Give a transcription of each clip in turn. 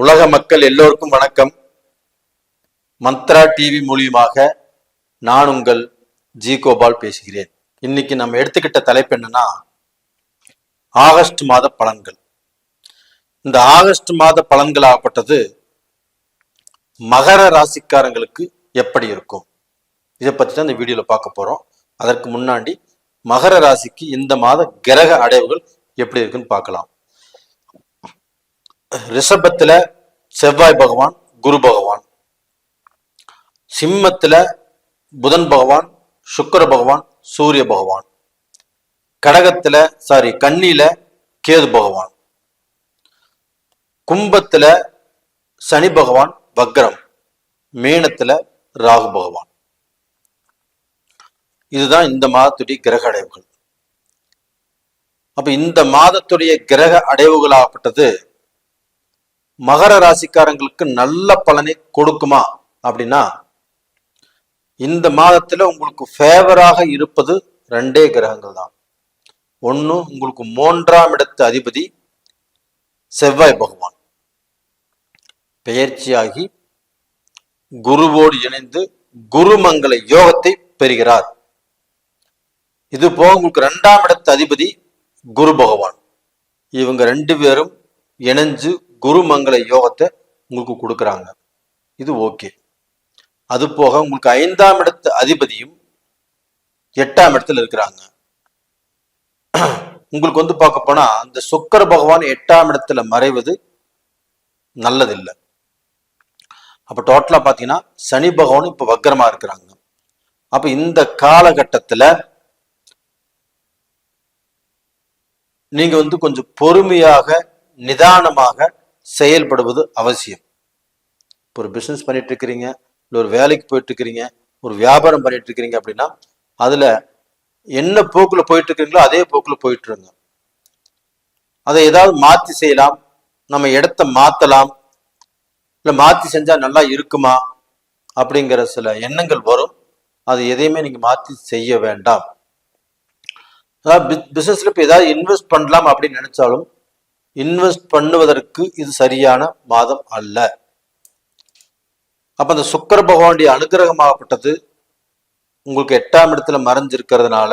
உலக மக்கள் எல்லோருக்கும் வணக்கம். மந்த்ரா டிவி மூலியமாக நான் உங்கள் ஜி கோபால் பேசுகிறேன். இன்னைக்கு நம்ம எடுத்துக்கிட்ட தலைப்பு என்னன்னா ஆகஸ்ட் மாத பலன்கள். இந்த ஆகஸ்ட் மாத பலன்கள் ஆகப்பட்டது மகர ராசிக்காரங்களுக்கு எப்படி இருக்கும்? இதை பற்றி தான் இந்த வீடியோல பார்க்க போறோம். அதற்கு முன்னாடி மகர ராசிக்கு இந்த மாத கிரக அடைவுகள் எப்படி இருக்குன்னு பார்க்கலாம். ரிஷபத்துல செவ்வாய் பகவான் குரு பகவான். சிம்மத்துல புதன் பகவான் சுக்கர பகவான் சூரிய பகவான். கடகத்துல சாரி கண்ணில கேது பகவான். கும்பத்துல சனி பகவான் வக்ரம். மீனத்துல ராகு பகவான். இதுதான் இந்த மாதத்துடைய கிரக அடைவுகள். அப்ப இந்த மாதத்துடைய கிரக அடைவுகளாகப்பட்டது மகர ராசிக்காரங்களுக்கு நல்ல பலனை கொடுக்குமா அப்படின்னா இந்த மாதத்துல உங்களுக்கு ஃபேவராக இருப்பது ரெண்டே கிரகங்கள் தான். ஒன்று உங்களுக்கு மூன்றாம் இடத்து அதிபதி செவ்வாய் பகவான். பெயர்ச்சியாகி குருவோடு இணைந்து குருமங்கள யோகத்தை பெறுகிறார். இது போக உங்களுக்கு ரெண்டாம் இடத்து அதிபதி குரு பகவான். இவங்க ரெண்டு பேரும் இணைஞ்சு குருமங்கள யோகத்தை உங்களுக்கு கொடுக்குறாங்க. இது ஓகே. அது போக உங்களுக்கு ஐந்தாம் இடத்து அதிபதியும் எட்டாம் இடத்துல இருக்கிறாங்க. உங்களுக்கு வந்து பார்க்க போனா அந்த சுக்கர பகவான் எட்டாம் இடத்துல மறைவது நல்லதில்லை. அப்ப டோட்டலா பாத்தீங்கன்னா சனி பகவான் இப்ப வக்கரமா இருக்கிறாங்க. அப்ப இந்த காலகட்டத்துல நீங்க வந்து கொஞ்சம் பொறுமையாக நிதானமாக செயல்படுவது அவசியம். இப்போ ஒரு பிஸ்னஸ் பண்ணிட்டு இருக்கிறீங்க இல்லை ஒரு வேலைக்கு போயிட்டு இருக்கிறீங்க ஒரு வியாபாரம் பண்ணிட்டு இருக்கிறீங்க அப்படின்னா அதுல என்ன போக்குல போயிட்டு இருக்கிறீங்களோ அதே போக்குல போயிட்டு இருங்க அதை ஏதாவது மாத்தி செய்யலாம் நம்ம இடத்த மாத்தலாம் இல்லை மாத்தி செஞ்சா நல்லா இருக்குமா அப்படிங்கிற சில எண்ணங்கள் வரும். அது எதையுமே நீங்க மாத்தி செய்ய வேண்டாம். அதாவது பிசினஸ்ல இப்போ ஏதாவது இன்வெஸ்ட் பண்ணலாம் அப்படின்னு நினைச்சாலும் இன்வெஸ்ட் பண்ணுவதற்கு இது சரியான மாதம் அல்ல. அப்ப அந்த சுக்கர பகவானுடைய அனுகிரகமாகப்பட்டது உங்களுக்கு எட்டாம் இடத்துல மறைஞ்சிருக்கிறதுனால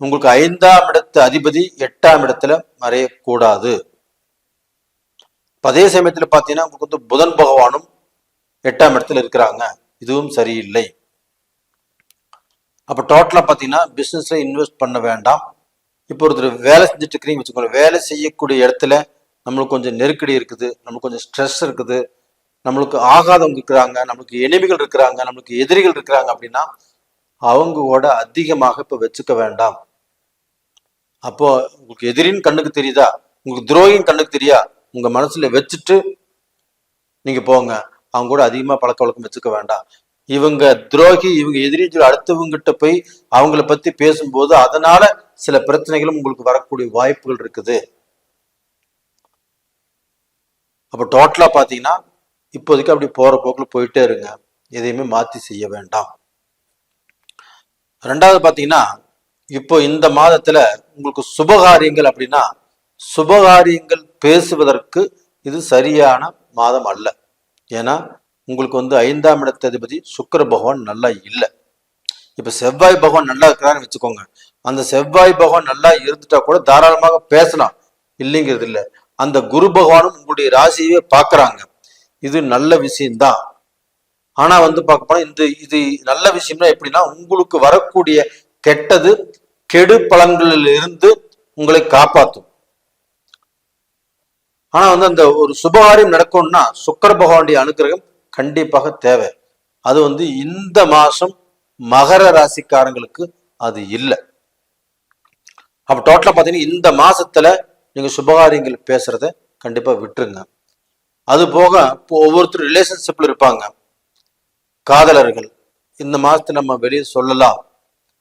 உங்களுக்கு ஐந்தாம் இடத்து அதிபதி எட்டாம் இடத்துல மறையக்கூடாது. அதே சமயத்தில் பார்த்தீங்கன்னா உங்களுக்கு வந்து புதன் பகவானும் எட்டாம் இடத்துல இருக்கிறாங்க. இதுவும் சரியில்லை. அப்போ டோட்டலாக பார்த்தீங்கன்னா பிஸ்னஸில் இன்வெஸ்ட் பண்ண வேண்டாம். இப்போ ஒருத்தர் வேலை செஞ்சுட்டு இருக்கிறீங்க வச்சுக்கோங்க வேலை செய்யக்கூடிய இடத்துல நம்மளுக்கு கொஞ்சம் நெருக்கடி இருக்குது நம்மளுக்கு கொஞ்சம் ஸ்ட்ரெஸ் இருக்குது நம்மளுக்கு ஆகாதவங்க இருக்கிறாங்க நம்மளுக்கு எனிமிகள் இருக்கிறாங்க நம்மளுக்கு எதிரிகள் இருக்கிறாங்க அப்படின்னா அவங்களோட அதிகமாக இப்போ வச்சுக்க வேண்டாம். அப்போ உங்களுக்கு எதிரின்னு கண்ணுக்கு தெரியுதா? உங்களுக்கு துரோகியும் கண்ணுக்கு தெரியா? உங்க மனசுல வச்சுட்டு நீங்க போங்க. அவங்க கூட அதிகமா பழக்க வழக்கம் வச்சுக்க வேண்டாம். இவங்க துரோகி இவங்க எதிரி சொல்லி அடுத்தவங்கிட்ட போய் அவங்கள பத்தி பேசும்போது அதனால சில பிரச்சனைகளும் உங்களுக்கு வரக்கூடிய வாய்ப்புகள் இருக்குது. அப்ப டோட்டலா பாத்தீங்கன்னா இப்போதைக்கு அப்படி போற போக்குல போயிட்டே இருங்க. எதையுமே மாத்தி செய்ய வேண்டாம். ரெண்டாவது பாத்தீங்கன்னா இப்போ இந்த மாதத்துல உங்களுக்கு சுபகாரியங்கள் அப்படின்னா சுபகாரியங்கள் பேசுவதற்கு இது சரியான மாதம் அல்ல. ஏன்னா உங்களுக்கு வந்து ஐந்தாம் இடத்த அதிபதி சுக்கர பகவான் நல்லா இல்லை. இப்போ செவ்வாய் பகவான் நல்லா இருக்கிறான்னு வச்சுக்கோங்க. அந்த செவ்வாய் பகவான் நல்லா இருந்துட்டா கூட தாராளமாக பேசலாம். இல்லைங்கிறது இல்லை. அந்த குரு பகவானும் உங்களுடைய ராசியவே பார்க்குறாங்க இது நல்ல விஷயம்தான். ஆனா வந்து பார்க்க போனா இந்த இது நல்ல விஷயம்னா எப்படின்னா உங்களுக்கு வரக்கூடிய கெட்டது கெடு பலன்களில் இருந்து உங்களை காப்பாற்றும் ஆனா வந்து அந்த ஒரு சுபகாரியம் நடக்கும்னா சுக்கர பகவானுடைய அனுகிரகம் கண்டிப்பாக தேவை. அது வந்து இந்த மாசம் மகர ராசிக்காரங்களுக்கு அது இல்லை. அப்ப டோட்டலா பாத்தீங்கன்னா இந்த மாசத்துல நீங்க சுபகாரியங்கள் பேசுறத கண்டிப்பா விட்டுருங்க. அது போக இப்போ ஒவ்வொருத்தர் ரிலேஷன்ஷிப்ல இருப்பாங்க. காதலர்கள் இந்த மாசத்துல நம்ம வெளியே சொல்லலாம்.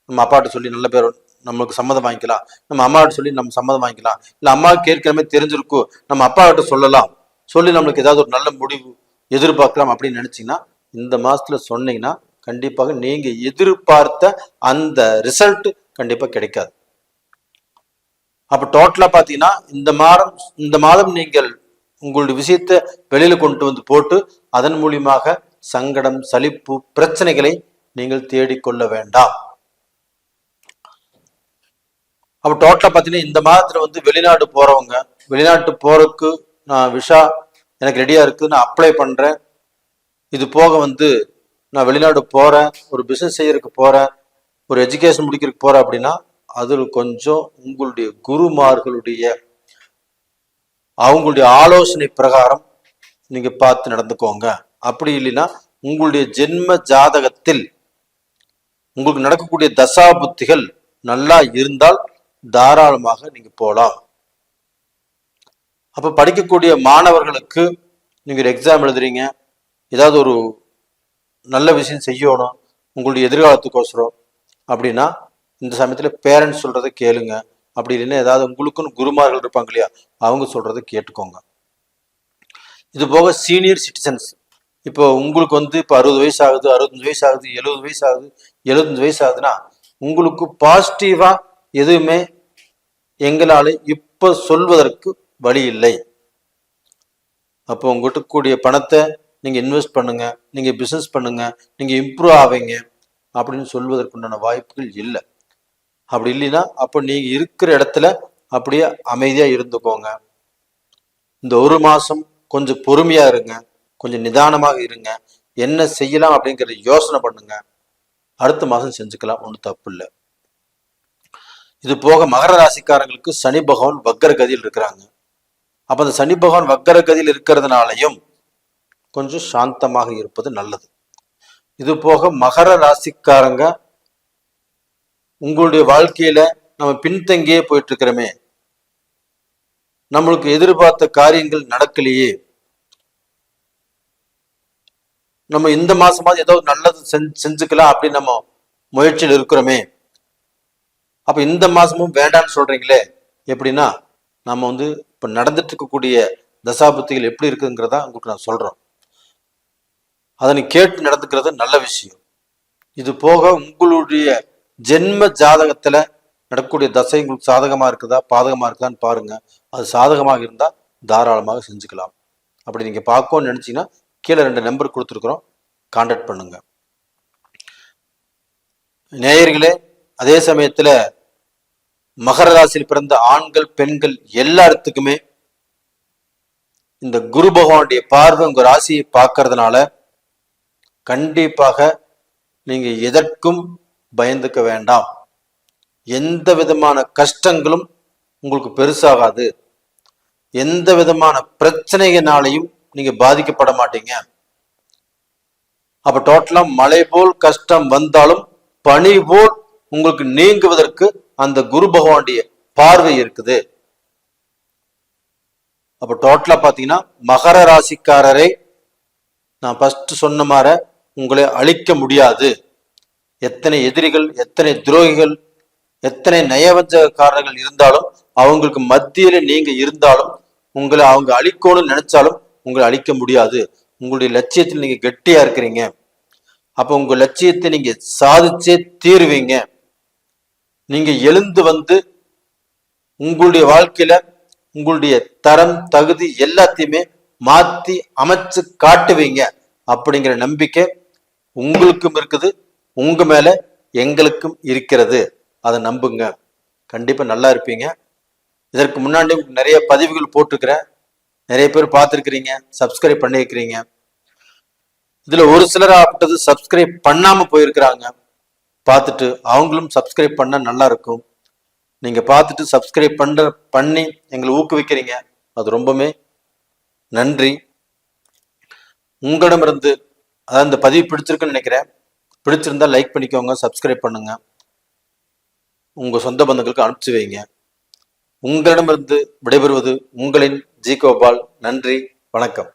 நம்ம அப்பாட்ட சொல்லி நல்ல பேர் நம்மளுக்கு சம்மதம் வாங்கிக்கலாம். நம்ம அம்மாட்ட சொல்லி நம்ம சம்மதம் வாங்கிக்கலாம். இல்லை அம்மாவுக்கு ஏற்கனவே தெரிஞ்சிருக்கும். நம்ம அப்பாவிட்ட சொல்லலாம். சொல்லி நம்மளுக்கு ஏதாவது ஒரு நல்ல முடிவு எதிர்பார்க்கலாம் அப்படின்னு நினைச்சீங்கன்னா இந்த மாசத்துல சொன்னீங்கன்னா கண்டிப்பாக நீங்க எதிர்பார்த்த அந்த ரிசல்ட் கண்டிப்பா கிடைக்காது. அப்ப டோட்டலா பாத்தீங்கன்னா இந்த மாதம் இந்த மாதம் நீங்கள் உங்களுடைய விஷயத்தை வெளியில கொண்டு வந்து போட்டு அதன் மூலியமாக சங்கடம் சலிப்பு பிரச்சனைகளை நீங்கள் தேடிக்கொள்ள வேண்டாம். அப்ப டோட்டலா பாத்தீங்கன்னா இந்த மாதத்துல வந்து வெளிநாடு போறவங்க வெளிநாட்டு போறதுக்கு நான் விஷா எனக்கு ரெடியாக இருக்குது நான் அப்ளை பண்ணுறேன் இது போக வந்து நான் வெளிநாடு போகிறேன் ஒரு பிஸ்னஸ் செய்யறதுக்கு போகிறேன் ஒரு எஜுகேஷன் முடிக்கிறதுக்கு போகிறேன் அப்படின்னா அதில் கொஞ்சம் உங்களுடைய குருமார்களுடைய அவங்களுடைய ஆலோசனை பிரகாரம் நீங்கள் பார்த்து நடந்துக்கோங்க. அப்படி இல்லைன்னா உங்களுடைய ஜென்ம ஜாதகத்தில் உங்களுக்கு நடக்கக்கூடிய தசா புத்திகள் நல்லா இருந்தால் தாராளமாக நீங்கள் போகலாம் அப்போ படிக்கக்கூடிய மாணவர்களுக்கு நீங்கள் ஒரு எக்ஸாம் எழுதுறீங்க ஏதாவது ஒரு நல்ல விஷயம் செய்யணும் உங்களுடைய எதிர்காலத்துக்கோசரம் அப்படின்னா இந்த சமயத்தில் பேரண்ட்ஸ் சொல்கிறத கேளுங்க. அப்படி இல்லைன்னா ஏதாவது உங்களுக்குன்னு குருமார்கள் இருப்பாங்க இல்லையா அவங்க சொல்கிறத கேட்டுக்கோங்க. இது போக சீனியர் சிட்டிசன்ஸ் இப்போ உங்களுக்கு வந்து இப்போ அறுபது வயசு ஆகுது அறுபத்தஞ்சு வயசு ஆகுது எழுபது வயசு ஆகுது எழுபத்தஞ்சு வயசு ஆகுதுன்னா உங்களுக்கு பாசிட்டிவாக எதுவுமே எங்களால் இப்போ சொல்வதற்கு வழி இல்லை. அப்போ உங்கள்கிட்ட கூடிய பணத்தை நீங்கள் இன்வெஸ்ட் பண்ணுங்க நீங்கள் பிஸ்னஸ் பண்ணுங்க நீங்கள் இம்ப்ரூவ் ஆவீங்க அப்படின்னு சொல்வதற்குண்டான வாய்ப்புகள் இல்லை. அப்படி இல்லைன்னா அப்போ நீங்கள் இருக்கிற இடத்துல அப்படியே அமைதியாக இருந்துக்கோங்க. இந்த ஒரு மாதம் கொஞ்சம் பொறுமையாக இருங்க கொஞ்சம் நிதானமாக இருங்க என்ன செய்யலாம் அப்படிங்கிறத யோசனை பண்ணுங்க. அடுத்த மாதம் செஞ்சுக்கலாம் ஒன்றும் தப்பு இல்லை. இது போக மகர ராசிக்காரங்களுக்கு சனி பகவான் வக்கர கதியில் இருக்கிறாங்க. அப்ப அந்த சனி பகவான் வக்கர கதியில் இருக்கிறதுனாலையும் கொஞ்சம் சாந்தமாக இருப்பது நல்லது. இது போக மகர ராசிக்காரங்க உங்களுடைய வாழ்க்கையில நம்ம பின்தங்கியே போயிட்டு இருக்கிறோமே நம்மளுக்கு எதிர்பார்த்த காரியங்கள் நடக்கலையே. நம்ம இந்த மாசமாவது ஏதோ நல்லது செஞ்சு செஞ்சுக்கலாம் அப்படின்னு நம்ம முயற்சியில் இருக்கிறோமே. அப்ப இந்த மாசமும் வேண்டாம்னு சொல்றீங்களே எப்படின்னா நம்ம வந்து இப்போ நடந்துட்டு இருக்கக்கூடிய தசாபுத்திகள் எப்படி இருக்குங்கிறதா உங்களுக்கு நான் சொல்றோம் அதனை கேட்டு நடந்துக்கிறது நல்ல விஷயம். இது போக உங்களுடைய ஜென்ம ஜாதகத்துல நடக்கக்கூடிய தசை உங்களுக்கு சாதகமா இருக்குதா பாதகமா இருக்குதான்னு பாருங்க. அது சாதகமாக இருந்தா தாராளமாக செஞ்சுக்கலாம். அப்படி நீங்க பார்க்கணும்னு நினைச்சீங்கன்னா கீழே ரெண்டு நம்பர் கொடுத்துருக்குறோம். கான்டாக்ட் பண்ணுங்க. நேயர்களே அதே சமயத்துல மகர ராசியில் பிறந்த ஆண்கள் பெண்கள் எல்லாத்துக்குமே இந்த குரு பகவானுடைய பார்வை உங்க ராசியை பார்க்கறதுனால கண்டிப்பாக நீங்க எதற்கும் பயந்துக்க வேண்டாம். எந்த விதமான கஷ்டங்களும் உங்களுக்கு பெருசாகாது. எந்த விதமான பிரச்சனையினாலையும் நீங்க பாதிக்கப்பட மாட்டீங்க. அப்ப டோட்டலா மழை போல் கஷ்டம் வந்தாலும் பனி போல் உங்களுக்கு நீங்குவதற்கு அந்த குரு பகவானுடைய பார்வை இருக்குது. அப்ப டோட்டலா பாத்தீங்கன்னா மகர ராசிக்காரரை நான் ஃபர்ஸ்ட் சொன்ன மாதிரி உங்களை அழிக்க முடியாது. எத்தனை எதிரிகள் எத்தனை துரோகிகள் எத்தனை நயவஞ்சகாரர்கள் இருந்தாலும் அவங்களுக்கு மத்தியில நீங்க இருந்தாலும் உங்களை அவங்க அழிக்கணும்னு நினைச்சாலும் உங்களை அழிக்க முடியாது. உங்களுடைய லட்சியத்தில் நீங்க கெட்டியா இருக்கிறீங்க. அப்ப உங்க லட்சியத்தை நீங்க சாதிச்சே தீருவீங்க. நீங்க எழுந்து வந்து உங்களுடைய வாழ்க்கையில உங்களுடைய தரம் தகுதி எல்லாத்தையுமே மாத்தி அமைச்சு காட்டுவீங்க அப்படிங்கிற நம்பிக்கை உங்களுக்கும் இருக்குது. உங்க மேல எங்களுக்கும் இருக்கிறது. அதை நம்புங்க. கண்டிப்பா நல்லா இருப்பீங்க. இதற்கு முன்னாடி நிறைய பதிவுகள் போட்டிருக்கிறேன். நிறைய பேர் பார்த்துருக்கிறீங்க. சப்ஸ்கிரைப் பண்ணியிருக்கிறீங்க. இதுல ஒரு சிலர் ஆகிட்டது சப்ஸ்கிரைப் பண்ணாம போயிருக்கிறாங்க. பார்த்துட்டு அவங்களும் சப்ஸ்கிரைப் பண்ண நல்லா இருக்கும். நீங்க பார்த்துட்டு சப்ஸ்கிரைப் பண்ற பண்ணி எங்களை ஊக்குவிக்கிறீங்க. அது ரொம்பவுமே நன்றி. உங்களிடமிருந்து அதாவது இந்த பதிவு பிடிச்சிருக்குன்னு நினைக்கிறேன். பிடிச்சிருந்தா லைக் பண்ணிக்கோங்க சப்ஸ்கிரைப் பண்ணுங்க. உங்க சொந்த பந்தங்களுக்கு அனுப்பிச்சு வைங்க. உங்களிடமிருந்து விடைபெறுவது உங்களின் ஜி கோபால். நன்றி வணக்கம்.